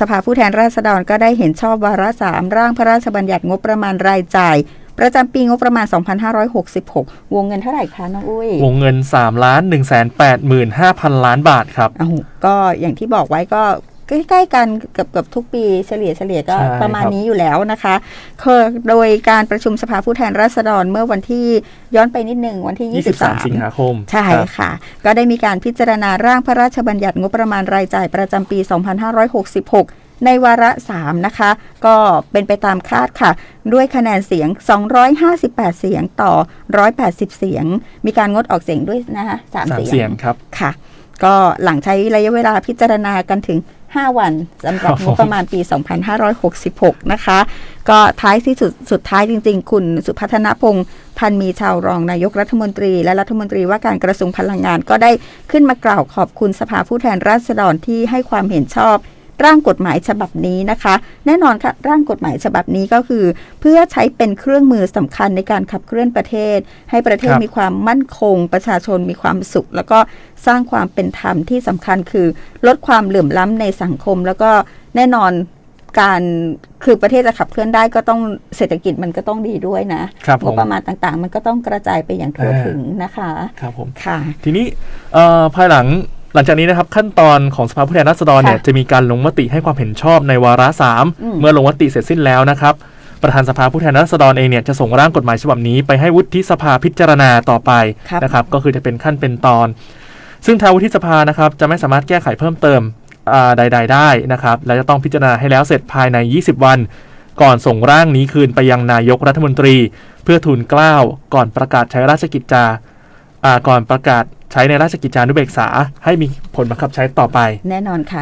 สภาผู้แทนราษฎรก็ได้เห็นชอบวาระสามร่างพระราชบัญญัติงบประมาณรายจ่าย ประจำปีงบประมาณ 2566 วงเงินเท่าไหร่คะน้องอุ้ย วงเงิน3ล้าน1 8 5 0 0 0 ล้านบาทครับอ้าวก็อย่างที่บอกไว้ก็ ใกล้ๆกันกับกับทุกปีเฉลี่ยเฉลี่ยก็ใช่ประมาณครับ นี้อยู่แล้วนะคะคือโดยการประชุมสภาผู้แทนราษฎรเมื่อวันที่ย้อนไปนิดหนึ่งวันที่ 23 สิงหาคมใช่ครับ ค่ะ ก็ได้มีการพิจารณาร่างพระราชบัญญัติงบประมาณรายจ่ายประจำปี 2566 ในวาระ 3 นะคะ ก็เป็นไปตามคาดค่ะ ด้วยคะแนนเสียง 258 เสียงต่อ 180 เสียง มีการงดออกเสียงด้วยนะคะสามสามเสียงเสียงครับ ค่ะ ก็หลังใช้ระยะเวลาพิจารณากันถึง 5 วันสำหรับครับงบประมาณปี 2566 นะคะ ก็ท้ายที่สุดสุดท้ายจริง ๆ คุณสุพัฒนพงศ์พันธ์มีชาวรองนายกรัฐมนตรี และรัฐมนตรีว่าการกระทรวงพลังงานก็ได้ขึ้นมากล่าวขอบคุณสภาผู้แทนราษฎรที่ให้ความเห็นชอบ ร่างกฎหมายฉบับนี้นะคะ แน่นอนค่ะร่างกฎหมายฉบับนี้ก็คือ เพื่อใช้เป็นเครื่องมือสำคัญในการขับเคลื่อนประเทศ ให้ประเทศครับมีความมั่นคง ประชาชนมีความสุข แล้วก็สร้างความเป็นธรรมที่สำคัญคือ ลดความเหลื่อมล้ำในสังคม แล้วก็แน่นอนการคือประเทศจะขับเคลื่อนได้ก็ต้องเศรษฐกิจมันก็ต้องดีด้วยนะครับผมงบประมาณต่างๆ มันก็ต้องกระจายไปอย่างทั่วอ่าถึงนะคะ ครับผมค่ะ ทีนี้เอ่อภายหลัง หลังจากนี้นะครับขั้นตอนของสภาผู้แทนราษฎรเนี่ยค่ะจะมีการลงมติให้ความเห็นชอบในวาระสามอืม เมื่อลงมติเสร็จสิ้นแล้วนะครับประธานสภาผู้แทนราษฎรเองเนี่ยจะส่งร่างกฎหมายฉบับนี้ไปให้วุฒิสภาพิจารณาต่อไปครับ นะครับก็คือจะเป็นขั้นเป็นตอน ซึ่งทางวุฒิสภานะครับจะไม่สามารถแก้ไขเพิ่มเติมอ่าใด ๆ ได้นะครับและจะต้องพิจารณาให้แล้วเสร็จภายใน 20 วัน ก่อนส่งร่างนี้คืนไปยังนายกรัฐมนตรี เพื่อทูลเกล้าก่อนประกาศใช้ราชกิจจาอ่าก่อนประกาศ ใช้ในราชกิจจานุเบกษา ให้มีผลบังคับใช้ต่อไป แน่นอนค่ะ